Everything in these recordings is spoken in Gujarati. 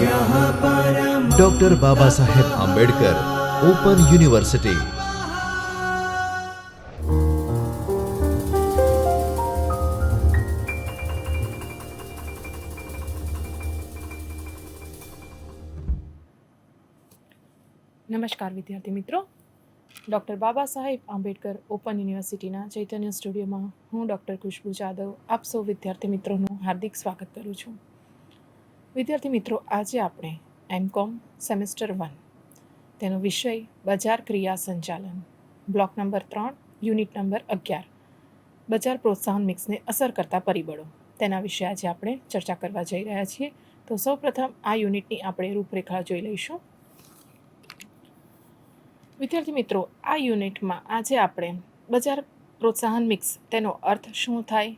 Doctor Baba Saheb Ambedkar open university નમસ્કાર વિદ્યાર્થી મિત્રો. ડૉક્ટર બાબા સાહેબ આંબેડકર ઓપન યુનિવર્સિટીના ચૈતન્ય સ્ટુડિયોમાં હું ડૉક્ટર ખુશ્બુ જાદવ આપ સૌ વિદ્યાર્થી મિત્રોનું હાર્દિક સ્વાગત કરું છું. વિદ્યાર્થી મિત્રો, આજે આપણે એમકોમ સેમેસ્ટર વન, તેનો વિષય બજાર ક્રિયા સંચાલન. બ્લોક નંબર ત્રણ, યુનિટ નંબર અગિયાર. બજાર પ્રોત્સાહન મિક્સને અસર કરતા પરિબળો. તેના વિશે આજે આપણે ચર્ચા કરવા જઈ રહ્યા છીએ. તો સૌપ્રથમ આ યુનિટની આપણે રૂપરેખા જોઈ લઈશું. વિદ્યાર્થી મિત્રો, આ યુનિટમાં આજે આપણે બજાર પ્રોત્સાહન મિક્સ તેનો અર્થ શું થાય?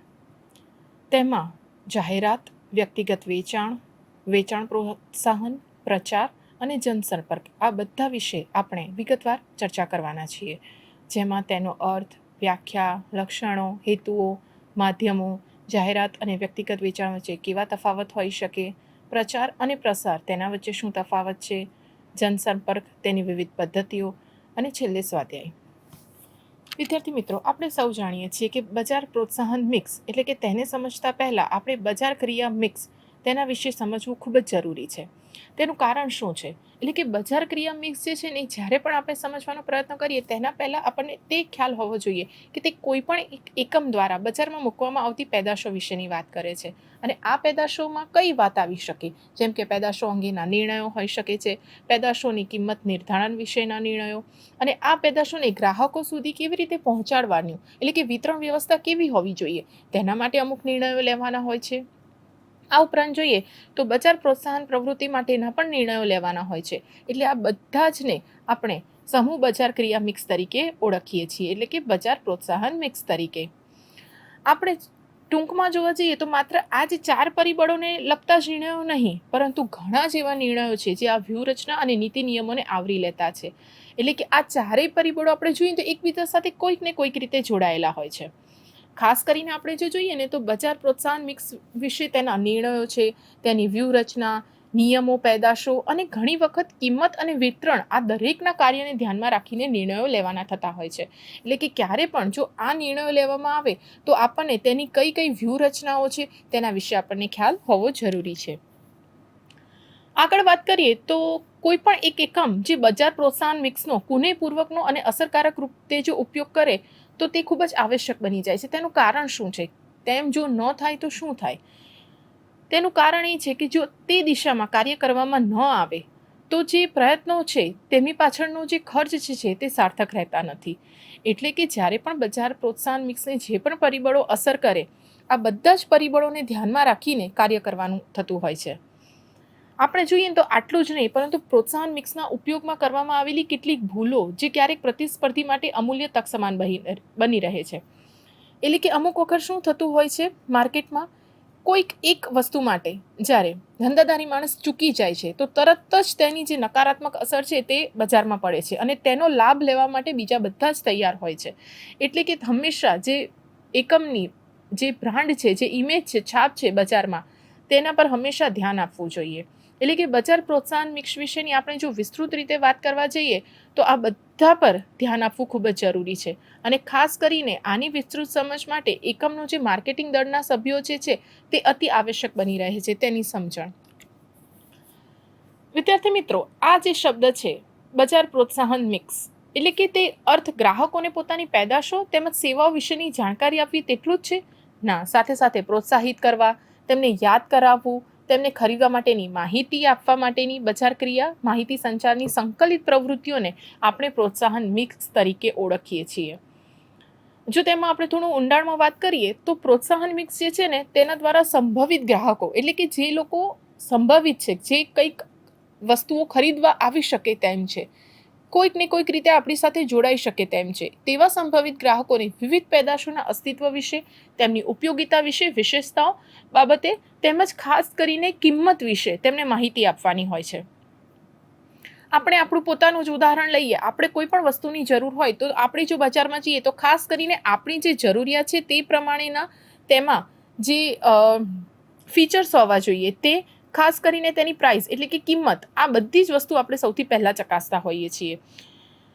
તેમાં જાહેરાત, વ્યક્તિગત વેચાણ વેચાણ પ્રોત્સાહન, પ્રચાર અને જનસંપર્ક આ બધા વિશે આપણે વિગતવાર ચર્ચા કરવાના છીએ. જેમાં તેનો અર્થ, વ્યાખ્યા, લક્ષણો, હેતુઓ, માધ્યમો, જાહેરાત અને વ્યક્તિગત વેચાણ વચ્ચે કેવા તફાવત હોઈ શકે, પ્રચાર અને પ્રસાર તેના વચ્ચે શું તફાવત છે, જનસંપર્ક, તેની વિવિધ પદ્ધતિઓ અને છેલ્લે સ્વાધ્યાય. વિદ્યાર્થી મિત્રો, આપણે સૌ જાણીએ છીએ કે બજાર પ્રોત્સાહન મિક્સ એટલે કે તેને સમજતા પહેલાં આપણે બજાર ક્રિયા મિક્સ તેના વિશે સમજવું ખૂબ જ જરૂરી છે. તેનું કારણ શું છે? એટલે કે બજાર ક્રિયા મિક્સ જે છે ને એ જ્યારે પણ આપણે સમજવાનો પ્રયત્ન કરીએ, તેના પહેલાં આપણને તે ખ્યાલ હોવો જોઈએ કે તે કોઈ પણ એક એકમ દ્વારા બજારમાં મૂકવામાં આવતી પેદાશો વિશેની વાત કરે છે. અને આ પેદાશોમાં કઈ વાત આવી શકે? જેમ કે પેદાશો અંગેના નિર્ણયો હોઈ શકે છે, પેદાશોની કિંમત નિર્ધારણ વિશેના નિર્ણયો અને આ પેદાશોને ગ્રાહકો સુધી કેવી રીતે પહોંચાડવાની? એટલે કે વિતરણ વ્યવસ્થા કેવી હોવી જોઈએ? તેના માટે અમુક નિર્ણયો લેવાના હોય છે. આ ઉપરાંત જોઈએ તો બજાર પ્રોત્સાહન પ્રવૃત્તિ માટેના પણ નિર્ણયો લેવાના હોય છે. એટલે આ બધા જ ને આપણે સમૂહ બજાર ક્રિયા મિક્સ તરીકે ઓળખીએ છીએ. એટલે કે બજાર પ્રોત્સાહન મિક્સ તરીકે. આપણે ટૂંકમાં જોવા જઈએ તો માત્ર આ જ ચાર પરિબળોને લગતા જ નિર્ણયો નહીં, પરંતુ ઘણા જ એવા નિર્ણયો છે જે આ વ્યૂહરચના અને નીતિ નિયમોને આવરી લેતા છે. એટલે કે આ ચારેય પરિબળો આપણે જોઈએ તો એકબીજા સાથે કોઈક ને કોઈક રીતે જોડાયેલા હોય છે. ખાસ કરીને આપણે જો જોઈએ ને તો બજાર પ્રોત્સાહન મિક્સ વિશે તેના નિર્ણયો છે, તેની વ્યૂહરચના, નિયમો, પેદાશો અને ઘણી વખત કિંમત અને વિતરણ આ દરેકના કાર્યને ધ્યાનમાં રાખીને નિર્ણયો લેવાના થતા હોય છે. એટલે કે ક્યારે પણ જો આ નિર્ણયો લેવામાં આવે તો આપણને તેની કઈ કઈ વ્યૂહરચનાઓ છે તેના વિશે આપણને ખ્યાલ હોવો જરૂરી છે. આગળ વાત કરીએ તો કોઈ પણ એક એકમ જે બજાર પ્રોત્સાહન મિક્સનો, કુનેપૂર્વકનો અને અસરકારક રૂપે જો ઉપયોગ કરે તો તે ખૂબ જ આવશ્યક બની જાય છે. તેનું કારણ શું છે? તેમ જો ન થાય તો શું થાય? તેનું કારણ એ છે કે જો તે દિશામાં કાર્ય કરવામાં ન આવે, તો જે પ્રયત્નો છે, તેમની પાછળનો જે ખર્ચ છે તે સાર્થક રહેતા નથી. એટલે કે જ્યારે પણ બજાર પ્રોત્સાહન મિક્સને જે પણ પરિબળો અસર કરે, આ બધા જ પરિબળોને ધ્યાનમાં રાખીને કાર્ય કરવાનું થતું હોય છે. આપણે જોઈએ તો આટલું જ નહીં, પરંતુ પ્રોત્સાહન મિક્સના ઉપયોગમાં કરવામાં આવેલી કેટલીક ભૂલો જે ક્યારેક પ્રતિસ્પર્ધી માટે અમૂલ્ય તક સમાન બની રહે છે. એટલે કે અમુક વખત શું થતું હોય છે, માર્કેટમાં કોઈક એક વસ્તુ માટે જ્યારે ધંધાદારી માણસ ચૂકી જાય છે, તો તરત જ તેની જે નકારાત્મક અસર છે તે બજારમાં પડે છે અને તેનો લાભ લેવા માટે બીજા બધા જ તૈયાર હોય છે. એટલે કે હંમેશા જે એકમની જે બ્રાન્ડ છે, જે ઇમેજ છે, છાપ છે બજારમાં, તેના પર હંમેશા ધ્યાન આપવું જોઈએ. એટલે કે બજાર પ્રોત્સાહન મિક્સ વિશેની આપણે જો વિસ્તૃત રીતે વાત કરવા જઈએ, તો આ બધા પર ધ્યાન આપવું ખૂબ જ જરૂરી છે. અને ખાસ કરીને આની વિસ્તૃત સમજ માટે એકમનો જે માર્કેટિંગ દળના સભ્યો જે છે, તે અતિ આવશ્યક બની રહે છે તેની સમજણ. વિદ્યાર્થી મિત્રો, આ જે શબ્દ છે, બજાર પ્રોત્સાહન મિક્સ, એટલે કે તે અર્થ ગ્રાહકોને પોતાની પેદાશો તેમજ સેવાઓ વિશેની જાણકારી આપવી તેટલું જ છે? ના, સાથે સાથે પ્રોત્સાહિત કરવા, તેમને યાદ કરાવવું તેમને ખરીદવા માટેની માહિતી આપવા માટેની બજાર ક્રિયા માહિતી સંચારની સંકલિત પ્રવૃત્તિઓને આપણે પ્રોત્સાહન મિક્સ તરીકે ઓળખીએ છીએ. જો તેમાં આપણે થોડું ઊંડાણમાં વાત કરીએ, તો પ્રોત્સાહન મિક્સ જે છે ને, તેના દ્વારા સંભવિત ગ્રાહકો, એટલે કે જે લોકો સંભવિત છે, જે કંઈક વસ્તુઓ ખરીદવા આવી શકે તેમ છે કોઈક ને કોઈક રીતે આપણી સાથે જોડાઈ શકે તેમ છે. તેવા સંભવિત ગ્રાહકોને વિવિધ પેદાશોના અસ્તિત્વ વિશે, તેમની ઉપયોગિતા વિશે વિશેષતાઓ બાબતે તેમજ ખાસ કરીને કિંમત વિશે તેમને માહિતી આપવાની હોય છે. આપણે આપણું પોતાનું જ ઉદાહરણ લઈએ. આપણે કોઈ પણ વસ્તુની જરૂર હોય તો આપણે જો બજારમાં જઈએ તો ખાસ કરીને આપણી જે જરૂરિયાત છે તે પ્રમાણેના તેમાં જે ફીચર્સ હોવા જોઈએ તે ખાસ કરીને તેની પ્રાઇસ એટલે કે કિંમત, આ બધી જ વસ્તુ આપણે સૌથી પહેલાં ચકાસતા હોઈએ છીએ.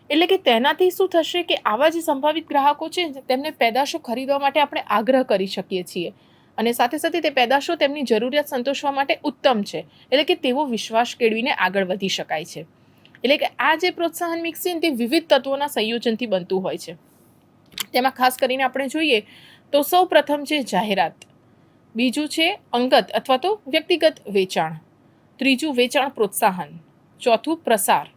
એટલે કે તેનાથી શું થશે કે આવા જે સંભવિત ગ્રાહકો છે, તેમને પેદાશો ખરીદવા માટે આપણે આગ્રહ કરી શકીએ છીએ. અને સાથે સાથે તે પેદાશો તેમની જરૂરિયાત સંતોષવા માટે ઉત્તમ છે. એટલે કે તેવો વિશ્વાસ કેળવીને આગળ વધી શકાય છે. એટલે કે આ જે પ્રોત્સાહન મિક્સિંગ તે વિવિધ તત્વોના સંયોજનથી બનતું હોય છે. તેમાં ખાસ કરીને આપણે જોઈએ તો સૌ પ્રથમ છે જાહેરાત. બીજું છે અંગત અથવા તો વ્યક્તિગત વેચાણ. ત્રીજું વેચાણ પ્રોત્સાહન. ચોથું પ્રસાર.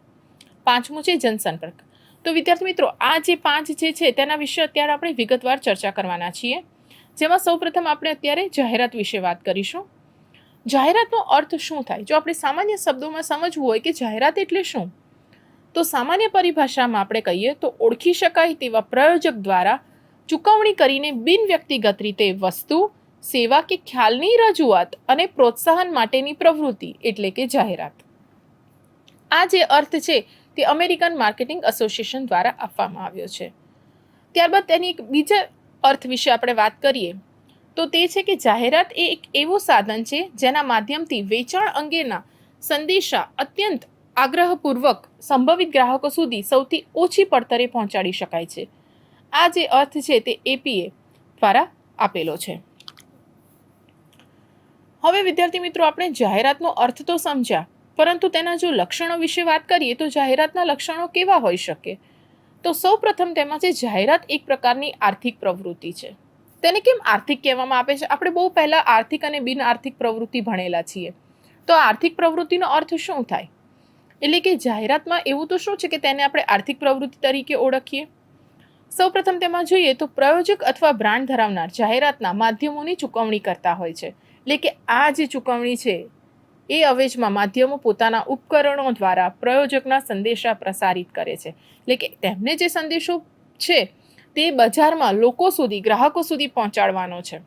પાંચમું છે જનસંપર્ક. તો વિદ્યાર્થી મિત્રો, આ જે પાંચ જે છે તેના વિશે અત્યારે આપણે વિગતવાર ચર્ચા કરવાના છીએ. જેમાં સૌપ્રથમ આપણે અત્યારે જાહેરાત વિશે વાત કરીશું. જાહેરાતનો અર્થ શું થાય? જો આપણે સામાન્ય શબ્દોમાં સમજવું હોય કે જાહેરાત એટલે શું, તો સામાન્ય પરિભાષામાં આપણે કહીએ તો ઓળખી શકાય તેવા પ્રયોજક દ્વારા ચૂકવણી કરીને બિન વ્યક્તિગત રીતે વસ્તુ સેવા કે ખ્યાલની રજૂઆત અને પ્રોત્સાહન માટેની પ્રવૃત્તિ એટલે કે જાહેરાત. આ જે અર્થ છે તે અમેરિકન માર્કેટિંગ એસોસિએશન દ્વારા આપવામાં આવ્યો છે. ત્યારબાદ તેની એક બીજા અર્થ વિશે આપણે વાત કરીએ, તો તે છે કે જાહેરાત એ એક એવું સાધન છે જેના માધ્યમથી વેચાણ અંગેના સંદેશા અત્યંત આગ્રહપૂર્વક સંભવિત ગ્રાહકો સુધી સૌથી ઓછી પડતરે પહોંચાડી શકાય છે. આ જે અર્થ છે તે એપીએ દ્વારા આપેલો છે. હવે વિદ્યાર્થી મિત્રો, આપણે જાહેરાતનો અર્થ તો સમજ્યા, પરંતુ તેના જો લક્ષણો વિશે વાત કરીએ તો જાહેરાતના લક્ષણો કેવા હોઈ શકે? તો સૌ પ્રથમ તેમાં છે જાહેરાત એક પ્રકારની આર્થિક પ્રવૃત્તિ છે. તેને કેમ આર્થિક કહેવામાં આવે છે? આપણે બહુ પહેલાં આર્થિક અને બિન આર્થિક પ્રવૃત્તિ ભણેલા છીએ. તો આર્થિક પ્રવૃત્તિનો અર્થ શું થાય? એટલે કે જાહેરાતમાં એવું તો શું છે કે તેને આપણે આર્થિક પ્રવૃત્તિ તરીકે ઓળખીએ? સૌપ્રથમ તેમાં જોઈએ તો પ્રયોજક અથવા બ્રાન્ડ ધરાવનાર જાહેરાતના માધ્યમોની ચૂકવણી કરતા હોય છે. એટલે કે આ જે ચૂકવણી છે, એ અવેજમાં માધ્યમો પોતાના ઉપકરણો દ્વારા પ્રયોજકના સંદેશા પ્રસારિત કરે છે. એટલે કે તેમને જે સંદેશો છે, તે બજારમાં લોકો સુધી, ગ્રાહકો સુધી પહોંચાડવાનો છે.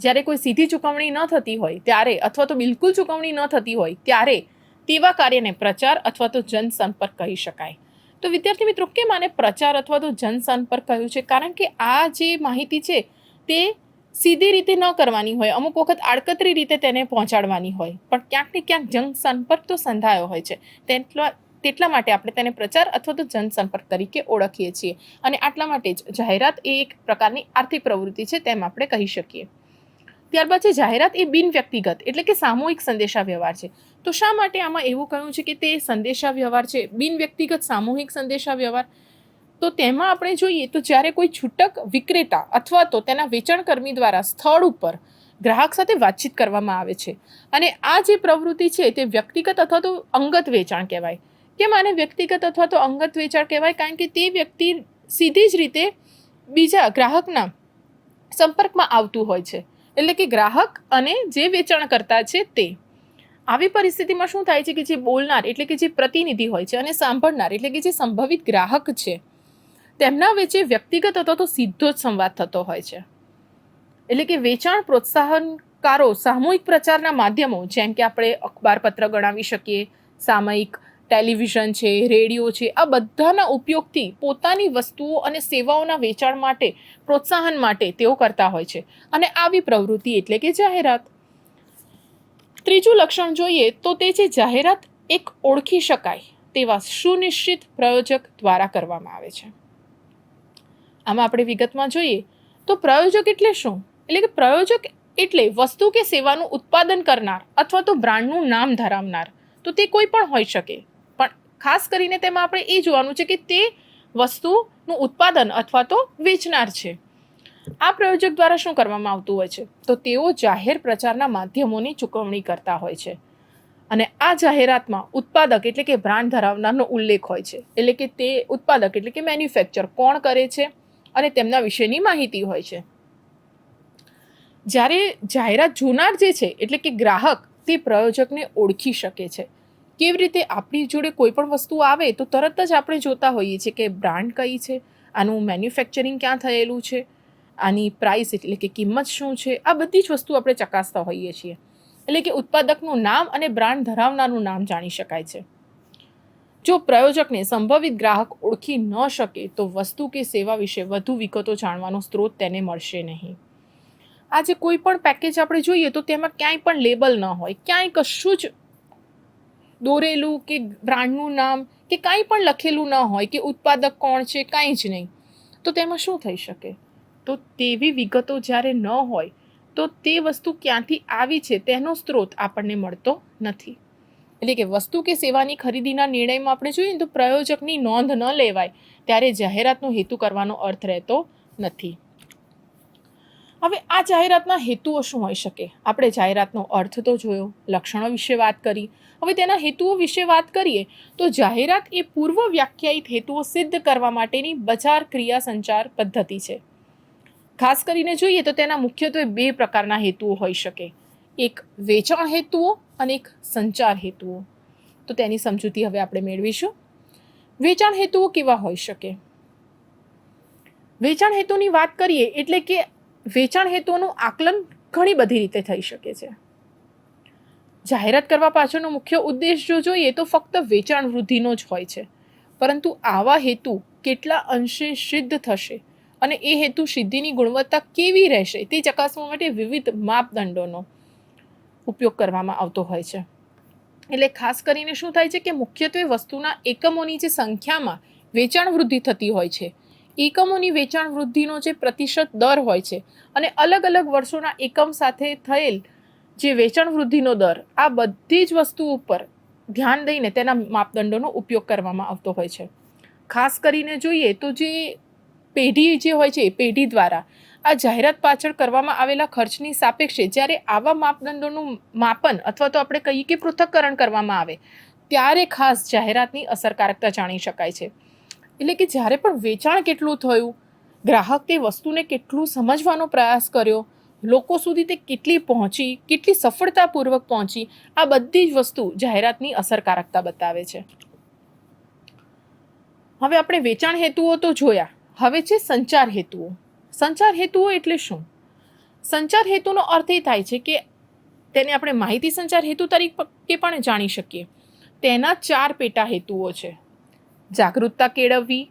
જ્યારે કોઈ સીધી ચૂકવણી ન થતી હોય, ત્યારે અથવા તો બિલકુલ ચૂકવણી ન થતી હોય, ત્યારે તેવા કાર્યને પ્રચાર અથવા તો જનસંપર્ક કહી શકાય. તો વિદ્યાર્થી મિત્રો, કેમ આને પ્રચાર અથવા તો જનસંપર્ક કહ્યું છે? કારણ કે આ જે માહિતી છે, તે સીધી રીતે ન કરવાની હોય, અમુક વખત આડકતરી રીતે તેને પહોંચાડવાની હોય. પણ ક્યાંક ને ક્યાંક જનસંપર્ક તો સંધાયો હોય છે. તેટલા તેટલા માટે આપણે તેને પ્રચાર અથવા તો જનસંપર્ક તરીકે ઓળખીએ છીએ. અને આટલા માટે જ જાહેરાત એ એક પ્રકારની આર્થિક પ્રવૃત્તિ છે તેમ આપણે કહી શકીએ. ત્યારબાદ છે, જાહેરાત એ બિન વ્યક્તિગત એટલે કે સામૂહિક સંદેશા વ્યવહાર છે. તો શા માટે આમાં એવું કહ્યું છે કે તે સંદેશા વ્યવહાર છે? બિન વ્યક્તિગત સામૂહિક સંદેશા વ્યવહાર તો તેમાં આપણે જોઈએ તો જ્યારે કોઈ છૂટક વિક્રેતા અથવા તો તેના વેચાણકર્મી દ્વારા સ્થળ ઉપર ગ્રાહક સાથે વાતચીત કરવામાં આવે છે અને આ જે પ્રવૃત્તિ છે તે વ્યક્તિગત અથવા તો અંગત વેચાણ કહેવાય. કેમ આને વ્યક્તિગત અથવા તો અંગત વેચાણ કહેવાય? કારણ કે તે વ્યક્તિ સીધી જ રીતે બીજા ગ્રાહકના સંપર્કમાં આવતું હોય છે. એટલે કે ગ્રાહક અને જે વેચાણ કરતા છે તે. આવી પરિસ્થિતિમાં શું થાય છે કે જે બોલનાર એટલે કે જે પ્રતિનિધિ હોય છે અને સાંભળનાર એટલે કે જે સંભવિત ગ્રાહક છે તેમના વચ્ચે વ્યક્તિગત અથવા તો સીધો જ સંવાદ થતો હોય છે. એટલે કે વેચાણ પ્રોત્સાહનકારો સામૂહિક પ્રચારના માધ્યમો, જેમ કે આપણે અખબારપત્ર ગણાવી શકીએ, સામયિક ટેલિવિઝન છે, રેડિયો છે, આ બધાના ઉપયોગથી પોતાની વસ્તુઓ અને સેવાઓના વેચાણ માટે, પ્રોત્સાહન માટે તેઓ કરતા હોય છે. અને આવી પ્રવૃત્તિ એટલે કે જાહેરાત. ત્રીજું લક્ષણ જોઈએ તો તે છે જાહેરાત એક ઓળખી શકાય તેવા સુનિશ્ચિત પ્રયોજક દ્વારા કરવામાં આવે છે. આમાં આપણે વિગતમાં જોઈએ તો પ્રયોજક એટલે શું? એટલે કે પ્રયોજક એટલે વસ્તુ કે સેવાનું ઉત્પાદન કરનાર અથવા તો બ્રાન્ડનું નામ ધરાવનાર. તો તે કોઈ પણ હોઈ શકે. પણ ખાસ કરીને તેમાં આપણે એ જોવાનું છે કે તે વસ્તુનું ઉત્પાદન અથવા તો વેચનાર છે. આ પ્રયોજક દ્વારા શું કરવામાં આવતું હોય છે? તો તેઓ જાહેર પ્રચારના માધ્યમોની ચૂકવણી કરતા હોય છે. અને આ જાહેરાતમાં ઉત્પાદક એટલે કે બ્રાન્ડ ધરાવનારનો ઉલ્લેખ હોય છે. એટલે કે તે ઉત્પાદક એટલે કે મેન્યુફેક્ચર કોણ કરે છે? અને તેમના વિશેની માહિતી હોય છે. જ્યારે જાહેરાત જોનાર જે છે, એટલે કે ગ્રાહક, તે પ્રયોજકને ઓળખી શકે છે. કેવી રીતે આપણી જોડે કોઈ પણ વસ્તુ આવે, તો તરત જ આપણે જોતા હોઈએ છીએ કે બ્રાન્ડ કઈ છે, આનું મેન્યુફેક્ચરિંગ ક્યાં થયેલું છે, આની પ્રાઇસ એટલે કે કિંમત શું છે, આ બધી જ વસ્તુ આપણે ચકાસતા હોઈએ છીએ. એટલે કે ઉત્પાદકનું નામ અને બ્રાન્ડ ધરાવનારનું નામ જાણી શકાય છે. જો પ્રયોજકને સંભવિત ગ્રાહક ઓળખી ન શકે, તો વસ્તુ કે સેવા વિશે વધુ વિગતો જાણવાનો સ્ત્રોત તેને મળશે નહીં. આજે કોઈ પણ પેકેજ આપણે જોઈએ, તો તેમાં ક્યાંય પણ લેબલ ન હોય. ક્યાંય કશું જ દોરેલું કે બ્રાન્ડનું નામ કે કાંઈ પણ લખેલું ન હોય કે ઉત્પાદક કોણ છે, કાંઈ જ નહીં. તો તેમાં શું થઈ શકે? તો તેવી વિગતો જ્યારે ન હોય, તો તે વસ્તુ ક્યાંથી આવી છે, તેનો સ્ત્રોત આપણને મળતો નથી. એટલે કે વસ્તુ કે સેવાની ખરીદીના નિર્ણયમાં આપણે જોઈએ તો પ્રયોજકની નોંધ ન લેવાય, ત્યારે જાહેરાતનો હેતુ કરવાનો અર્થ રહેતો નથી. હવે આ જાહેરાતના હેતુઓ શું હોઈ શકે? આપણે જાહેરાતનો અર્થ તો જોયો, લક્ષણો વિશે વાત કરી. હવે તેના હેતુઓ વિશે વાત કરીએ, તો જાહેરાત એ પૂર્વ વ્યાખ્યાયિત હેતુઓ સિદ્ધ કરવા માટેની બજાર ક્રિયા સંચાર પદ્ધતિ છે. ખાસ કરીને જોઈએ તો તેના મુખ્યત્વે બે પ્રકારના હેતુઓ હોઈ શકે. એક વેચાણ હેતુઓ અને એક સંચાર હેતુઓ. તો તેની સમજૂતી હવે આપણે મેળવીશું. વેચાણ હેતુઓ કેવા હોઈ શકે? વેચાણ હેતુની વાત કરીએ એટલે કે વેચાણ હેતુઓનું આકલન ઘણી બધી રીતે થઈ શકે છે. જાહેરાત કરવા પાછળનો મુખ્ય ઉદ્દેશ જો જોઈએ તો ફક્ત વેચાણ વૃદ્ધિનો જ હોય છે. પરંતુ આવા હેતુ કેટલા અંશે સિદ્ધ થશે અને એ હેતુ સિદ્ધિની ગુણવત્તા કેવી રહેશે તે ચકાસવા માટે વિવિધ માપદંડોનો ઉપયોગ કરવામાં આવતો હોય છે. એટલે ખાસ કરીને શું થાય છે કે મુખ્યત્વે વસ્તુના એકમોની જે સંખ્યામાં વેચાણ વૃદ્ધિ થતી હોય છે. એકમોની વેચાણ વૃદ્ધિનો જે પ્રતિશત દર હોય છે અને અલગ અલગ વર્ષોના એકમ સાથે થયેલ જે વેચાણ વૃદ્ધિનો દર, આ બધી જ વસ્તુ ઉપર ધ્યાન દઈને તેના માપદંડોનો ઉપયોગ કરવામાં આવતો હોય છે. ખાસ કરીને જોઈએ તો જે પેઢી જે હોય છે એ પેઢી દ્વારા આ જાહેરાત પાછળ કરવામાં આવેલા ખર્ચની સાપેક્ષે જ્યારે આવા માપદંડોનું માપન અથવા તો આપણે કહીએ કે પૃથ્થકરણ કરવામાં આવે, ત્યારે ખાસ જાહેરાતની અસરકારકતા જાણી શકાય છે. એટલે કે જ્યારે પણ વેચાણ કેટલું થયું, ગ્રાહક તે વસ્તુને કેટલું સમજવાનો પ્રયાસ કર્યો, લોકો સુધી તે કેટલી પહોંચી, કેટલી સફળતાપૂર્વક પહોંચી, આ બધી જ વસ્તુ જાહેરાતની અસરકારકતા બતાવે છે. હવે આપણે વેચાણ હેતુઓ તો જોયા. હવે છે સંચાર હેતુઓ. સંચાર હેતુઓ એટલે શું? સંચાર હેતુનો અર્થ એ થાય છે કે તેને આપણે માહિતી સંચાર હેતુ તરીકે પણ જાણી શકીએ. તેના ચાર પેટા હેતુઓ છે. જાગૃતતા કેળવવી,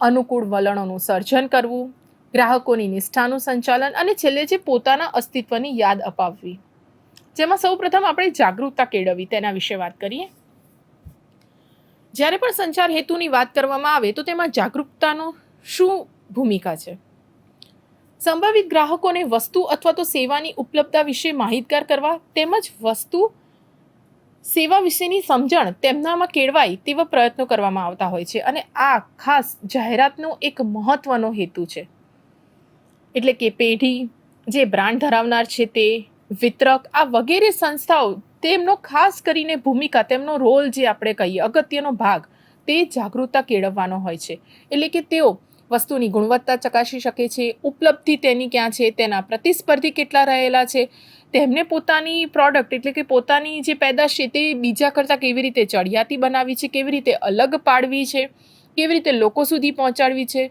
અનુકૂળ વલણોનું સર્જન કરવું, ગ્રાહકોની નિષ્ઠાનું સંચાલન અને છેલ્લે જે પોતાના અસ્તિત્વની યાદ અપાવવી. જેમાં સૌપ્રથમ આપણે જાગૃતતા કેળવવી, તેના વિશે વાત કરીએ. જ્યારે પણ સંચાર હેતુની વાત કરવામાં આવે તો તેમાં જાગૃતતાનો શું ભૂમિકા છે? સંભવિત ગ્રાહકોને વસ્તુ અથવા તો સેવાની ઉપલબ્ધતા વિશે માહિતગાર કરવા તેમજ વસ્તુ સેવા વિશેની સમજણ તેમનામાં કેળવાય તેવા પ્રયત્નો કરવામાં આવતા હોય છે. અને આ ખાસ જાહેરાતનો એક મહત્વનો હેતુ છે. એટલે કે પેઢી, જે બ્રાન્ડ ધરાવનાર છે તે, વિતરક, આ વગેરે સંસ્થાઓ, તેમનો ખાસ કરીને ભૂમિકા, તેમનો રોલ જે આપણે કહીએ, અગત્યનો ભાગ, તે જાગૃતતા કેળવવાનો હોય છે. એટલે કે તેઓ વસ્તુની ગુણવત્તા ચકાસી શકે છે, ઉપલબ્ધિ તેની ક્યાં છે, તેના પ્રતિસ્પર્ધી કેટલા રહેલા છે, તેમને પોતાની પ્રોડક્ટ એટલે કે પોતાની જે પેદાશ છે તે બીજા કરતાં કેવી રીતે ચડિયાતી બનાવી છે, કેવી રીતે અલગ પાડવી છે, કેવી રીતે લોકો સુધી પહોંચાડવી છે,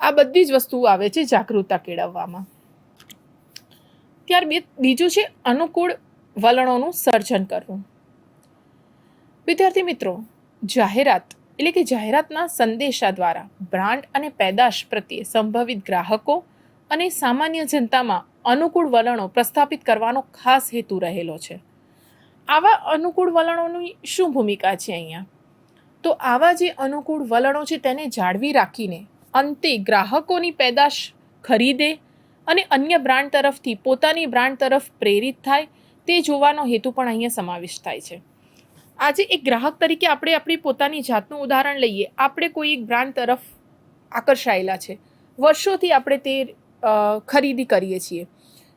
આ બધી જ વસ્તુઓ આવે છે જાગૃતતા કેળવવામાં. ત્યાર બીજું છે અનુકૂળ વલણોનું સર્જન કરવું. વિદ્યાર્થી મિત્રો, જાહેરાત એટલે કે જાહેરાતના સંદેશા દ્વારા બ્રાન્ડ અને પેદાશ પ્રત્યે સંભવિત ગ્રાહકો અને સામાન્ય જનતામાં અનુકૂળ વલણો પ્રસ્થાપિત કરવાનો ખાસ હેતુ રહેલો છે. આવા અનુકૂળ વલણોની શું ભૂમિકા છે અહીંયા? તો આવા જે અનુકૂળ વલણો છે તેને જાળવી રાખીને અંતે ગ્રાહકોની પેદાશ ખરીદે અને અન્ય બ્રાન્ડ તરફથી પોતાની બ્રાન્ડ તરફ પ્રેરિત થાય તે જોવાનો હેતુ પણ અહીંયા સમાવિષ્ટ થાય છે. આજે એક ગ્રાહક તરીકે આપણે આપણી પોતાની જાતનું ઉદાહરણ લઈએ. આપણે કોઈ એક બ્રાન્ડ તરફ આકર્ષાયેલા છે. વર્ષોથી આપણે તે ખરીદી કરીએ છીએ.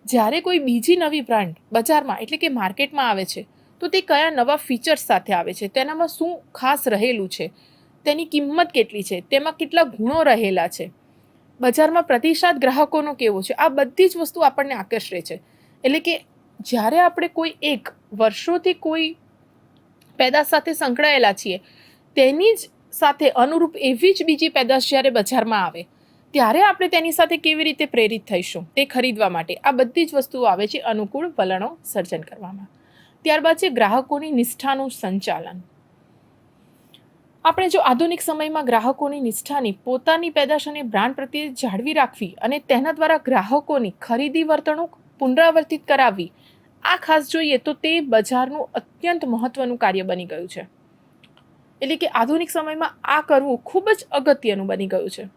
જ્યારે કોઈ બીજી નવી બ્રાન્ડ બજારમાં એટલે કે માર્કેટમાં આવે છે, તો તે કયા નવા ફીચર્સ સાથે આવે છે? તેનામાં શું ખાસ રહેલું છે? તેની કિંમત કેટલી છે? તેમાં કેટલા ગુણો રહેલા છે? બજારમાં પ્રતિસાદ ગ્રાહકોનો કેવો છે? આ બધી જ વસ્તુ આપણને આકર્ષે છે. એટલે કે જ્યારે આપણે કોઈ એક વર્ષોથી કોઈ પેદાશ સાથે સંકળાયેલા છીએ. તેની જ સાથે અનુરૂપ એવી જ બીજી પેદાશ જ્યારે બજારમાં આવે, ત્યારે આપણે તેની સાથે કેવી રીતે પ્રેરિત થઈશું તે ખરીદવા માટે આ બધી જ વસ્તુઓ આવે છે અનુકૂળ વલણો સર્જન કરવામાં. ત્યારબાદ છે ગ્રાહકોની નિષ્ઠાનું સંચાલન. આપણે જો આધુનિક સમયમાં ગ્રાહકોની નિષ્ઠાની પોતાની પેદાશ અને બ્રાન્ડ પ્રત્યે જાળવી રાખવી અને તેના દ્વારા ગ્રાહકોની ખરીદી વર્તણૂક પુનરાવર્તિત કરાવવી આ ખાસ જોઈએ તો તે બજારનું અત્યંત મહત્વનું કાર્ય બની ગયું છે. એટલે કે આધુનિક સમયમાં આ કરવું ખૂબ જ અગત્યનું બની ગયું છે.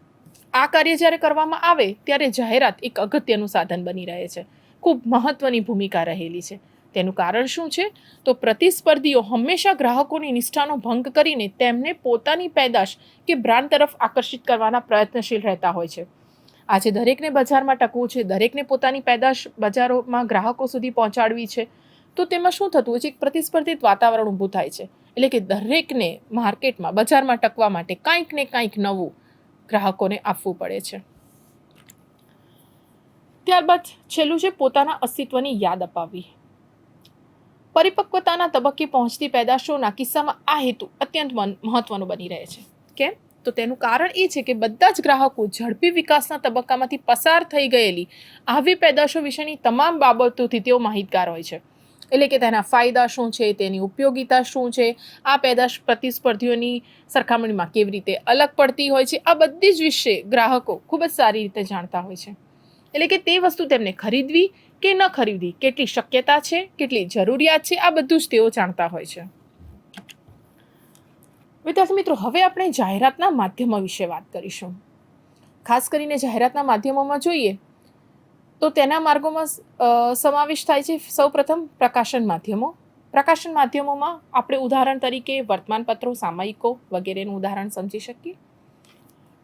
આ કાર્ય જ્યારે કરવામાં આવે ત્યારે જાહેરાત એક અગત્યનું સાધન બની રહે છે. ખૂબ મહત્વની ભૂમિકા રહેલી છે. તેનું કારણ શું છે? તો પ્રતિસ્પર્ધીઓ હંમેશા ગ્રાહકોની નિષ્ઠાનો ભંગ કરીને તેમને પોતાની પેદાશ કે બ્રાન્ડ તરફ આકર્ષિત કરવાના પ્રયત્નશીલ રહેતા હોય છે. આજે દરેકને બજારમાં ટકવું છે, દરેકને પોતાની પેદાશ બજારોમાં ગ્રાહકો સુધી પહોંચાડવી છે. તો તેમાં શું થતું હોય છે? એક પ્રતિસ્પર્ધિત વાતાવરણ ઊભું થાય છે. એટલે કે દરેકને માર્કેટમાં, બજારમાં ટકવા માટે કાંઈક ને કંઈક નવું ગ્રાહકોને આપવું પડે છે. ત્યારબાદ છેલ્લું છે પોતાના અસ્તિત્વની યાદ અપાવવી. પરિપક્વતાના તબક્કે પહોંચતી પેદાશોના કિસ્સામાં આ હેતુ અત્યંત મહત્વનો બની રહે છે. કેમ? તો તેનું કારણ એ છે કે બધા જ ગ્રાહકો ઝડપી વિકાસના તબક્કામાંથી પસાર થઈ ગયેલી આવી પેદાશો વિશેની તમામ બાબતોથી તેઓ માહિતગાર હોય છે. એટલે કે તેના ફાયદા શું છે, તેની ઉપયોગિતા શું છે, આ પેદાશ પ્રતિસ્પર્ધીઓની સરખામણીમાં કેવી રીતે અલગ પડતી હોય છે, આ બધી જ વિશે ગ્રાહકો ખૂબ જ સારી રીતે જાણતા હોય છે. એટલે કે તે વસ્તુ તેમને ખરીદવી કે ન ખરીદવી, કેટલી શક્યતા છે, કેટલી જરૂરિયાત છે, આ બધું જ તેઓ જાણતા હોય છે. વિદ્યાર્થી મિત્રો, હવે આપણે જાહેરાતના માધ્યમો વિશે વાત કરીશું. ખાસ કરીને જાહેરાતના માધ્યમોમાં જોઈએ તો તેના માર્ગોમાં સમાવેશ થાય છે સૌપ્રથમ પ્રકાશન માધ્યમો. પ્રકાશન માધ્યમોમાં આપણે ઉદાહરણ તરીકે વર્તમાનપત્રો, સામયિકો વગેરેનું ઉદાહરણ સમજી શકીએ.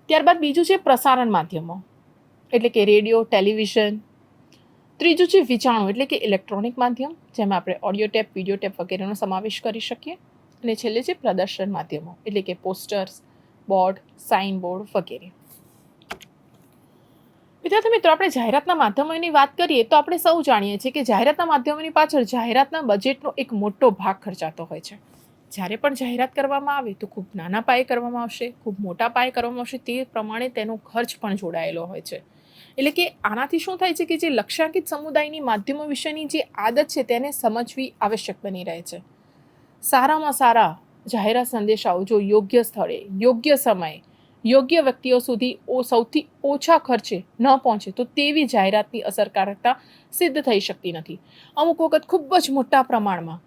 ત્યારબાદ બીજું છે પ્રસારણ માધ્યમો. એટલે કે રેડિયો, ટેલિવિઝન. ત્રીજું છે વિચારણું, એટલે કે ઇલેક્ટ્રોનિક માધ્યમ, જેમાં આપણે ઓડિયો ટેપ, વીડિયો ટેપ વગેરેનો સમાવેશ કરી શકીએ. અને છેલ્લે છે પ્રદર્શન માધ્યમો, એટલે કે પોસ્ટર્સ બોર્ડ સાઇન બોર્ડ વગેરે. વિદ્યાર્થી મિત્રો, આપણે જાહેરાતના માધ્યમોની વાત કરીએ તો આપણે સૌ જાણીએ છીએ કે જાહેરાતના માધ્યમોની પાછળ જાહેરાતના બજેટનો એક મોટો ભાગ ખર્ચાતો હોય છે. જ્યારે પણ જાહેરાત કરવામાં આવે તો ખૂબ નાના પાયે કરવામાં આવશે, ખૂબ મોટા પાયે કરવામાં આવશે, તે પ્રમાણે તેનો ખર્ચ પણ જોડાયેલો હોય છે. એટલે કે આનાથી શું થાય છે કે જે લક્ષ્યાંકિત સમુદાયની માધ્યમો વિશેની જે આદત છે તેને સમજવી આવશ્યક બની રહે છે. સારામાં સારા જાહેરાત સંદેશાઓ જો યોગ્ય સ્થળે, યોગ્ય સમયે, યોગ્ય વ્યક્તિઓ સુધી ઓ સૌથી ઓછા ખર્ચે ન પહોંચે, તો તેવી જાહેરાતની અસરકારકતા સિદ્ધ થઈ શકતી નથી. અમુક વખત ખૂબ જ મોટા પ્રમાણમાં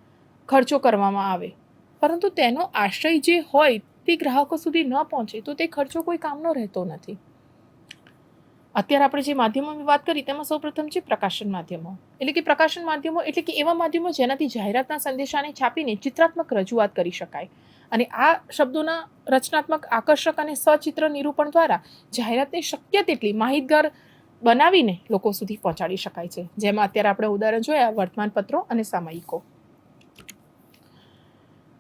ખર્ચો કરવામાં આવે, પરંતુ તેનો આશય જે હોય તે ગ્રાહકો સુધી ન પહોંચે, તો તે ખર્ચો કોઈ કામનો રહેતો નથી. અત્યારે આપણે જે માધ્યમોની વાત કરી, તેમાં સૌપ્રથમ છે પ્રકાશન માધ્યમો. એટલે કે પ્રકાશન માધ્યમો એટલે કે એવા માધ્યમો જેનાથી જાહેરાતના સંદેશાને છાપીને ચિત્રાત્મક રજૂઆત કરી શકાય. અને આ શબ્દોના રચનાત્મક આકર્ષક અને સચિત્ર નિરૂપણ દ્વારા જાહેરાતને શક્ય તેટલી માહિતગાર બનાવીને લોકો સુધી પહોંચાડી શકાય છે. જેમાં અત્યારે આપણે ઉદાહરણ જોયા, વર્તમાનપત્રો અને સામયિકો.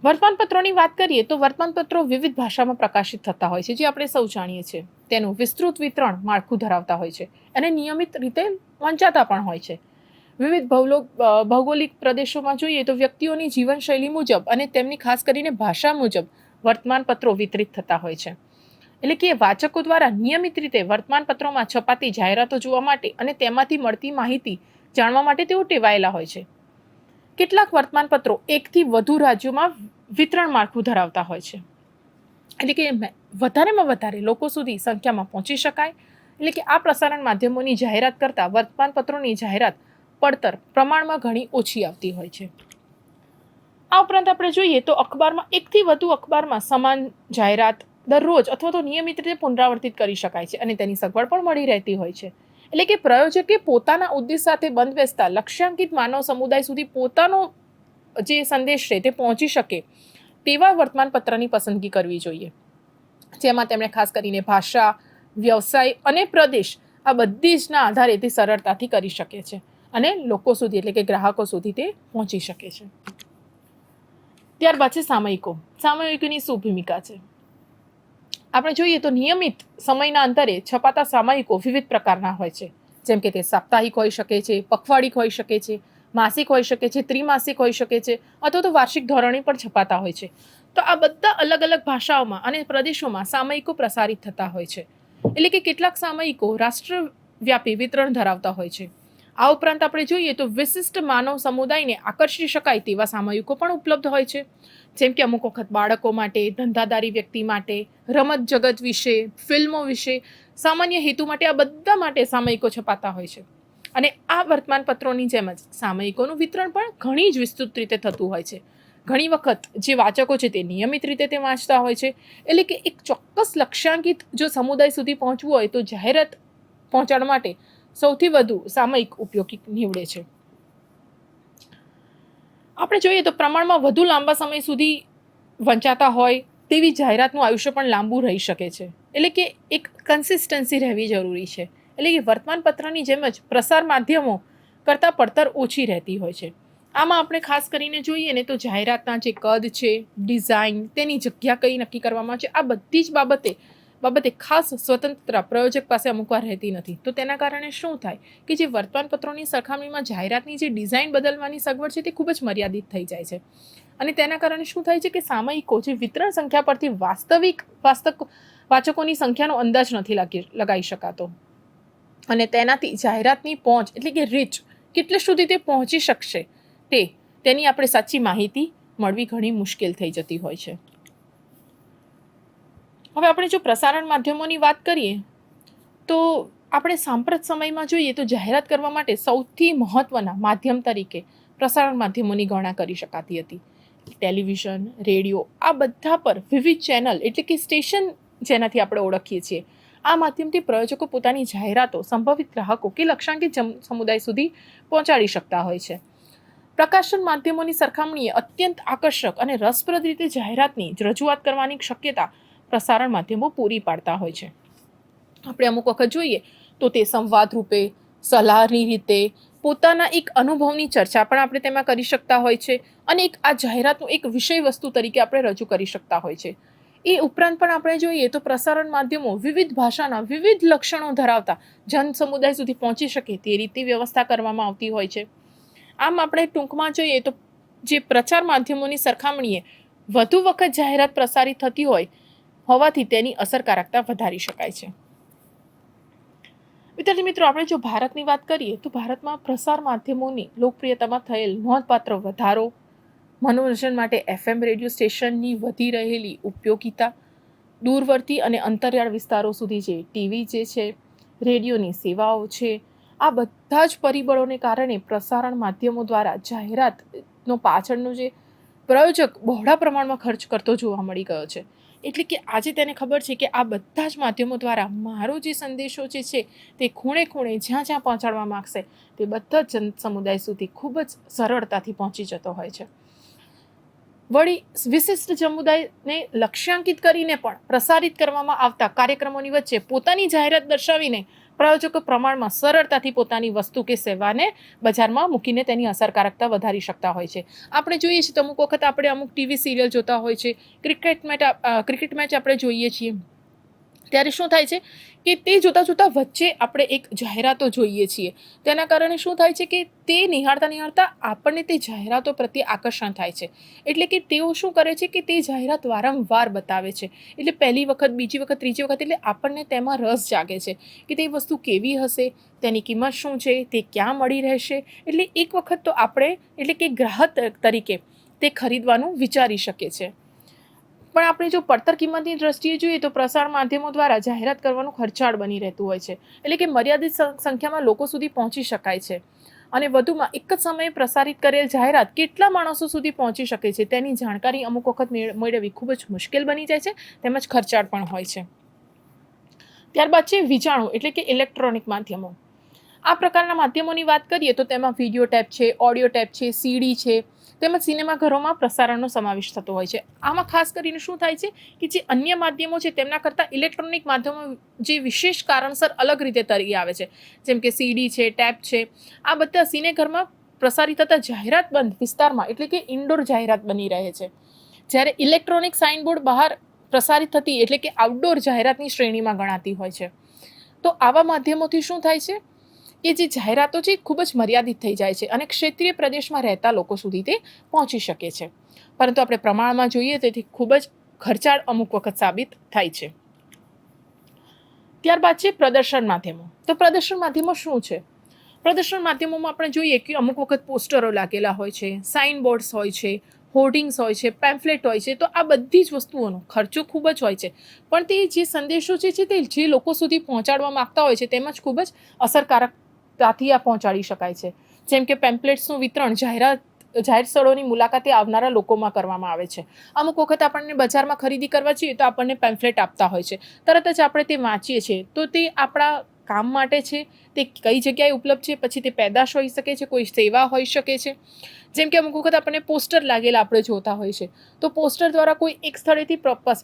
વર્તમાનપત્રોની વાત કરીએ તો વર્તમાનપત્રો વિવિધ ભાષામાં પ્રકાશિત થતા હોય છે, જે આપણે સૌ જાણીએ છીએ. તેનું વિસ્તૃત વિતરણ માળખું ધરાવતા હોય છે અને નિયમિત રીતે વંચાતા પણ હોય છે. વિવિધ ભૌલો ભૌગોલિક પ્રદેશોમાં જોઈએ તો વ્યક્તિઓની જીવનશૈલી મુજબ અને તેમની ખાસ કરીને ભાષા મુજબ વર્તમાનપત્રો વિતરિત થતા હોય છે. એટલે કે વાચકો દ્વારા નિયમિત રીતે વર્તમાનપત્રોમાં છપાતી જાહેરાતો જોવા માટે અને તેમાંથી મળતી માહિતી જાણવા માટે તેઓ ટેવાયેલા હોય છે. કેટલાક વર્તમાનપત્રો એકથી વધુ રાજ્યોમાં વિતરણ માળખું ધરાવતા હોય છે. એટલે કે વધારેમાં વધારે લોકો સુધી સંખ્યામાં પહોંચી શકાય. એટલે કે આ પ્રસારણ માધ્યમોની જાહેરાત કરતાં વર્તમાનપત્રોની જાહેરાત પડતર પ્રમાણમાં ઘણી ઓછી આવતી હોય છે. આ ઉપરાંત આપણે જોઈએ તો અખબારમાં એકથી વધુ અખબારમાં સમાન જાહેરાત દરરોજ અથવા તો નિયમિત રીતે પુનરાવર્તિત કરી શકાય છે અને તેની સગવડ પણ મળી રહેતી હોય છે. એટલે કે પ્રયોજકે પોતાના ઉદ્દેશ સાથે બંધ બેસતા લક્ષ્યાંકિત માનવ સમુદાય સુધી પોતાનો જે સંદેશ છે તે પહોંચી શકે. તેવા વર્તમાનપત્રની પસંદગી કરવી જોઈએ. જેમાં તેમણે ખાસ કરીને ભાષા, વ્યવસાય અને પ્રદેશ આ બધી જના આધારે તે સરળતાથી કરી શકે છે અને લોકો સુધી એટલે કે ગ્રાહકો સુધી તે પહોંચી શકે છે. ત્યારબાદ છે સામયિકો. સામયિકોની શું ભૂમિકા છે? આપણે જોઈએ તો નિયમિત સમયના અંતરે છપાતા સામયિકો વિવિધ પ્રકારના હોય છે. જેમ કે તે સાપ્તાહિક હોઈ શકે છે, પખવાડિક હોઈ શકે છે માસિક હોઈ શકે છે, ત્રિમાસિક હોઈ શકે છે, અથવા તો વાર્ષિક ધોરણે પણ છપાતા હોય છે. તો આ બધા અલગ અલગ ભાષાઓમાં અને પ્રદેશોમાં સામયિકો પ્રસારિત થતા હોય છે. એટલે કે કેટલાક સામયિકો રાષ્ટ્રવ્યાપી વિતરણ ધરાવતા હોય છે. આ ઉપરાંત આપણે જોઈએ તો વિશિષ્ટ માનવ સમુદાયને આકર્ષી શકાય તેવા સામયિકો પણ ઉપલબ્ધ હોય છે. જેમ કે અમુક વખત બાળકો માટે, ધંધાદારી વ્યક્તિ માટે, રમત જગત વિશે, ફિલ્મો વિશે સામાન્ય હેતુ માટે આ બધા માટે સામયિકો છપાતા હોય છે. અને આ વર્તમાનપત્રોની જેમ જ સામયિકોનું વિતરણ પણ ઘણી જ વિસ્તૃત રીતે થતું હોય છે. ઘણી વખત જે વાચકો છે તે નિયમિત રીતે તે વાંચતા હોય છે. એટલે કે એક ચોક્કસ લક્ષ્યાંકિત જો સમુદાય સુધી પહોંચવું હોય તો જાહેરાત પહોંચાડવા માટે સૌથી વધુ સામયિક ઉપયોગી નીવડે છે. આપણે જોઈએ તો પ્રમાણમાં વધુ લાંબા સમય સુધી વંચાતા હોય તેવી જાહેરાતનું આયુષ્ય પણ લાંબુ રહી શકે છે. એટલે કે એક કન્સિસ્ટન્સી રહેવી જરૂરી છે. એટલે કે વર્તમાનપત્રની જેમ જ પ્રસાર માધ્યમો કરતાં પડતર ઓછી રહેતી હોય છે. આમાં આપણે ખાસ કરીને જોઈએ ને તો જાહેરાતના જે કદ છે, ડિઝાઇન, તેની જગ્યા કઈ નક્કી કરવામાં છે, આ બધી જ બાબતે બાબતે ખાસ સ્વતંત્ર પ્રયોજક પાસે અમુક વાર રહેતી નથી. તો તેના કારણે શું થાય કે જે વર્તમાનપત્રોની સરખામણીમાં જાહેરાતની જે ડિઝાઇન બદલવાની સગવડ છે તે ખૂબ જ મર્યાદિત થઈ જાય છે. અને તેના કારણે શું થાય છે કે સામયિકો જે વિતરણ સંખ્યા પરથી વાસ્તવિક વાસ્તક વાચકોની સંખ્યાનો અંદાજ નથી લાગી લગાવી શકાતો. અને તેનાથી જાહેરાતની પહોંચ એટલે કે રીચ કેટલે સુધી તે પહોંચી શકશે તે તેની આપણે સાચી માહિતી મળવી ઘણી મુશ્કેલ થઈ જતી હોય છે. હવે આપણે જો પ્રસારણ માધ્યમોની વાત કરીએ, તો આપણે સાંપ્રત સમયમાં જોઈએ તો જાહેરાત કરવા માટે સૌથી મહત્ત્વના માધ્યમ તરીકે પ્રસારણ માધ્યમોની ગણના કરી શકાતી હતી. ટેલિવિઝન, રેડિયો આ બધા પર વિવિધ ચેનલ એટલે કે સ્ટેશન જેનાથી આપણે ઓળખીએ છીએ. આ માધ્યમથી પ્રયોજકો પોતાની જાહેરાતો, સંભવિત ગ્રાહકો કે લક્ષ્યાંકિત જમ- સમુદાય સુધી પહોંચાડી શકતા હોય છે. પ્રકાશન માધ્યમોની સરખામણીએ અત્યંત આકર્ષક અને રસપ્રદ રીતે જાહેરાતની રજૂઆત કરવાની શક્યતા પ્રસારણ માધ્યમો પૂરી પાડતા હોય છે. આપણે અમુક વખત જોઈએ તો તે સંવાદ રૂપે, સલાહની રીતે, પોતાના એક અનુભવની ચર્ચા પણ આપણે તેમાં કરી શકતા હોય છે અને એક આ જાહેરાતનું એક વિષય વસ્તુ તરીકે આપણે રજૂ કરી શકતા હોય છે. એ ઉપરાંત પણ આપણે જોઈએ તો પ્રસારણ માધ્યમો વિવિધ ભાષાના વિવિધ લક્ષણો ધરાવતા જન સમુદાય સુધી પહોંચી શકે તે રીતે વ્યવસ્થા કરવામાં આવતી હોય છે. આમ આપણે ટૂંકમાં જોઈએ તો જે પ્રચાર માધ્યમોની સરખામણીએ વધુ વખત જાહેરાત પ્રસારિત થતી હોય હોવાથી તેની અસરકારકતા વધારી શકાય છે. વિદ્યાર્થી મિત્રો, આપણે જો ભારતની વાત કરીએ તો ભારતમાં પ્રસાર માધ્યમોની લોકપ્રિયતામાં થયેલ નોંધપાત્ર વધારો મનોરંજન માટે એફએમ રેડિયો સ્ટેશનની વધી રહેલી ઉપયોગિતા દૂરવર્તી અને અંતરિયાળ વિસ્તારો સુધી જે ટીવી જે છે, રેડિયોની સેવાઓ છે, આ બધા જ પરિબળોને કારણે પ્રસારણ માધ્યમો દ્વારા જાહેરાતનો પાછળનો જે પ્રયોજક બહોળા પ્રમાણમાં ખર્ચ કરતો જોવા મળી ગયો છે. એટલે કે આજે તેને ખબર છે કે આ બધા જ માધ્યમો દ્વારા મારો જે સંદેશો જે છે તે ખૂણે ખૂણે જ્યાં જ્યાં પહોંચાડવા માગશે તે બધા જ જન સમુદાય સુધી ખૂબ જ સરળતાથી પહોંચી જતો હોય છે. વળી વિશિષ્ટ સમુદાયને લક્ષ્યાંકિત કરીને પણ પ્રસારિત કરવામાં આવતા કાર્યક્રમોની વચ્ચે પોતાની જાહેરાત દર્શાવીને પ્રયોજકો પ્રમાણમાં સરળતાથી પોતાની વસ્તુ કે સેવાને બજારમાં મૂકીને તેની અસરકારકતા વધારી શકતા હોય છે. આપણે જોઈએ છીએ તો અમુક વખત આપણે અમુક ટીવી સિરિયલ જોતા હોય છે. ક્રિકેટ મેચ ક્રિકેટ મેચ આપણે જોઈએ છીએ. ત્યારે શું થાય છે કે તે જોતાં જોતાં વચ્ચે આપણે એક જાહેરાતો જોઈએ છીએ. તેના કારણે શું થાય છે કે તે નિહાળતા નિહાળતા આપણને તે જાહેરાતો પ્રત્યે આકર્ષણ થાય છે. એટલે કે તેઓ શું કરે છે કે તે જાહેરાત વારંવાર બતાવે છે. એટલે પહેલી વખત, બીજી વખત, ત્રીજી વખત એટલે આપણને તેમાં રસ જાગે છે કે તે વસ્તુ કેવી હશે, તેની કિંમત શું છે, તે ક્યાં મળી રહેશે. એટલે એક વખત તો આપણે, એટલે કે ગ્રાહક તરીકે તે ખરીદવાનું વિચારી શકે છે. પણ આપણે જો પડતર કિંમતની દ્રષ્ટિએ જોઈએ તો પ્રસાર માધ્યમો દ્વારા જાહેરાત કરવાનું ખર્ચાળ બની રહેતું હોય છે. એટલે કે મર્યાદિત સંખ્યામાં લોકો સુધી પહોંચી શકાય છે. અને વધુમાં એક જ સમયે પ્રસારિત કરેલ જાહેરાત કેટલા માણસો સુધી પહોંચી શકે છે તેની જાણકારી અમુક વખત મેળવવી ખૂબ જ મુશ્કેલ બની જાય છે, તેમજ ખર્ચાળ પણ હોય છે. ત્યારબાદ છે વીજાણુ, એટલે કે ઇલેક્ટ્રોનિક માધ્યમો. આ પ્રકારના માધ્યમોની વાત કરીએ તો તેમાં વીડિયો ટેપ છે, ઓડિયો ટેપ છે, સીડી છે તેમજ સિનેમાઘરોમાં પ્રસારણનો સમાવેશ થતો હોય છે. આમાં ખાસ કરીને શું થાય છે કે જે અન્ય માધ્યમો છે તેમના કરતાં ઇલેક્ટ્રોનિક માધ્યમો જે વિશેષ કારણસર અલગ રીતે તરી આવે છે. જેમ કે સીડી છે, ટેપ છે, આ બધા સિનેઘરમાં પ્રસારિત થતા જાહેરાત બંધ વિસ્તારમાં એટલે કે ઇન્ડોર જાહેરાત બની રહે છે. જ્યારે ઇલેક્ટ્રોનિક સાઇનબોર્ડ બહાર પ્રસારિત થતી એટલે કે આઉટડોર જાહેરાતની શ્રેણીમાં ગણાતી હોય છે. તો આવા માધ્યમોથી શું થાય છે? કે જે જાહેરાતો છે ખૂબ જ મર્યાદિત થઈ જાય છે અને ક્ષેત્રીય પ્રદેશમાં રહેતા લોકો સુધી તે પહોંચી શકે છે. પરંતુ આપણે પ્રમાણમાં જોઈએ તેથી ખૂબ જ ખર્ચાળ અમુક વખત સાબિત થાય છે. ત્યારબાદ છે પ્રદર્શન માધ્યમો. તો પ્રદર્શન માધ્યમો શું છે? પ્રદર્શન માધ્યમોમાં આપણે જોઈએ કે અમુક વખત પોસ્ટરો લાગેલા હોય છે સાઇન બોર્ડ્સ હોય છે હોર્ડિંગ્સ હોય છે પેમ્ફલેટ હોય છે, તો આ બધી જ વસ્તુઓનો ખર્ચો ખૂબ જ હોય છે. પણ તે જે સંદેશો છે તે જે લોકો સુધી પહોંચાડવા માગતા હોય છે તેમજ ખૂબ જ અસરકારકતાથી આ પહોંચાડી શકાય છે. જેમ કે પેમ્પલેટ્સનું વિતરણ જાહેરાત, જાહેર સ્થળોની મુલાકાતે આવનારા લોકોમાં કરવામાં આવે છે. અમુક વખત આપણને બજારમાં ખરીદી કરવા જઈએ તો આપણને પેમ્ફલેટ આપતા હોય છે. તરત જ આપણે તે વાંચીએ છીએ. તો તે આપણા કામ માટે છે તે કઈ જગ્યાએ ઉપલબ્ધ છે, પછી તે પેદાશ હોઈ શકે છે, કોઈ સેવા હોઈ શકે છે. જેમ કે અમુક વખત આપણને પોસ્ટર લાગેલા આપણે જોતા હોય છે. તો પોસ્ટર દ્વારા કોઈ એક સ્થળેથી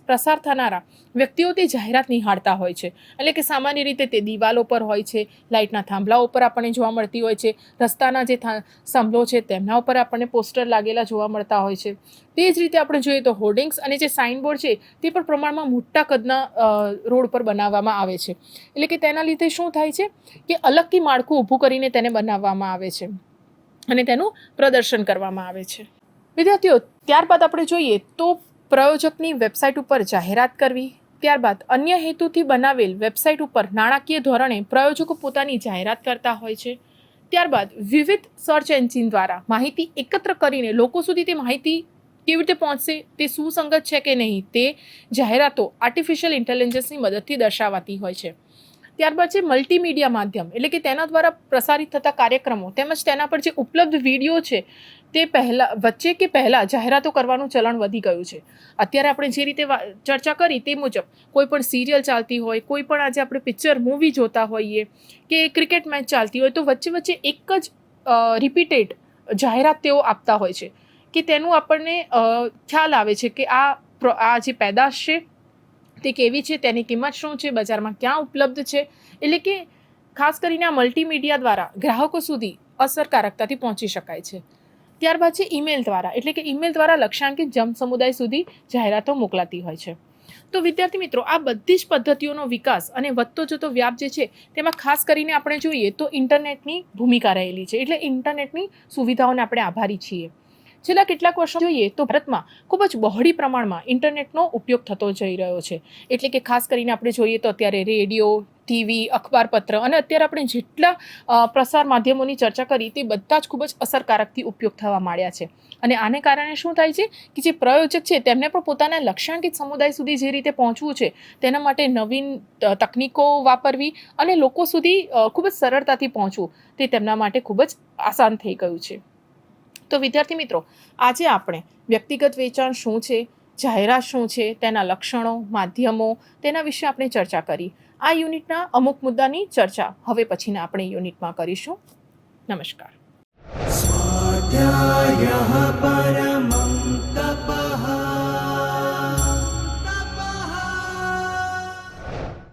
પ્રસાર થનારા વ્યક્તિઓ તે જાહેરાત નિહાળતા હોય છે. એટલે કે સામાન્ય રીતે તે દિવાલો પર હોય છે, લાઇટના થાંભલા ઉપર આપણને જોવા મળતી હોય છે, રસ્તાના જે થાંભલો છે, તેમના ઉપર આપણને પોસ્ટર લાગેલા જોવા મળતા હોય છે. તે જ રીતે આપણે જોઈએ તો હોર્ડિંગ્સ અને જે સાઇનબોર્ડ છે, તે પણ પ્રમાણમાં મોટા કદના રોડ પર બનાવવામાં આવે છે. એટલે કે તેના લીધે શું થાય છે કે અલગથી માળખું ઊભું કરીને તેને બનાવવામાં આવે છે અને તેનું પ્રદર્શન કરવામાં આવે છે. વિદ્યાર્થીઓ, ત્યારબાદ આપણે જોઈએ તો પ્રયોજકની વેબસાઇટ ઉપર જાહેરાત કરવી, ત્યારબાદ અન્ય હેતુથી બનાવેલ વેબસાઇટ ઉપર નાણાકીય ધોરણે પ્રયોજકો પોતાની જાહેરાત કરતા હોય છે. ત્યારબાદ વિવિધ સર્ચ એન્જિન દ્વારા માહિતી એકત્ર કરીને લોકો સુધી તે માહિતી કેવી રીતે પહોંચશે, તે સુસંગત છે કે નહીં તે જાહેરાતો આર્ટિફિશિયલ ઇન્ટેલિજન્સની મદદથી દર્શાવાતી હોય છે. ત્યારબાદ છે મલ્ટીમીડિયા માધ્યમ, એટલે કે તેના દ્વારા પ્રસારિત થતા કાર્યક્રમો, તેમજ તેના પર જે ઉપલબ્ધ વીડિયો છે, તે પહેલાં, વચ્ચે કે પહેલાં જાહેરાતો કરવાનું ચલણ વધી ગયું છે. અત્યારે આપણે જે રીતે ચર્ચા કરી તે મુજબ, કોઈ પણ સિરિયલ ચાલતી હોય, કોઈ પણ આજે આપણે પિક્ચર મૂવી જોતા હોઈએ, કે ક્રિકેટ મેચ ચાલતી હોય, તો વચ્ચે વચ્ચે એક જ રિપીટેડ જાહેરાત તેઓ આપતા હોય છે. કે તેનું આપણને ખ્યાલ આવે છે કે આ આ જે પેદાશ છે તે કેવી છે, તેની કિંમત શું છે, બજારમાં ક્યાં ઉપલબ્ધ છે? એટલે કે ખાસ કરીને આ મલ્ટીમીડિયા દ્વારા ગ્રાહકો સુધી અસરકારકતાથી પહોંચી શકાય છે. ત્યારબાદ છે ઈમેલ દ્વારા, એટલે કે ઈમેલ દ્વારા લક્ષ્યાંકિત જન સમુદાય સુધી જાહેરાતો મોકલાતી હોય છે. તો વિદ્યાર્થી મિત્રો, આ બધી જ પદ્ધતિઓનો વિકાસ અને વધતો જતો વ્યાપ જે છે, તેમાં ખાસ કરીને આપણે જોઈએ તો ઇન્ટરનેટની ભૂમિકા રહેલી છે. એટલે ઇન્ટરનેટની સુવિધાઓને આપણે આભારી છીએ. છેલ્લા કેટલાક વર્ષો જોઈએ તો ભારતમાં ખૂબ જ બહોળી પ્રમાણમાં ઇન્ટરનેટનો ઉપયોગ થતો જઈ રહ્યો છે. એટલે કે ખાસ કરીને આપણે જોઈએ તો અત્યારે રેડિયો, ટીવી, અખબારપત્ર અને અત્યારે આપણે જેટલા પ્રસાર માધ્યમોની ચર્ચા કરી તે બધા જ ખૂબ જ અસરકારકથી ઉપયોગ થવા માંડ્યા છે. અને આને કારણે શું થાય છે કે જે પ્રયોજક છે તેમને પણ પોતાના લક્ષ્યાંકિત સમુદાય સુધી જે રીતે પહોંચવું છે તેના માટે નવીન તકનીકો વાપરવી અને લોકો સુધી ખૂબ જ સરળતાથી પહોંચવું તે તેમના માટે ખૂબ જ આસાન થઈ ગયું છે. તો વિદ્યાર્થી મિત્રો, આજે આપણે વ્યક્તિગત વેચાણ શું છે, જાહેરાત શું છે, તેના લક્ષણો, માધ્યમો, તેના વિશે આપણે ચર્ચા કરી. આ યુનિટના અમુક મુદ્દાની ચર્ચા હવે પછીના આપણે યુનિટમાં કરીશું. નમસ્કાર. પરમં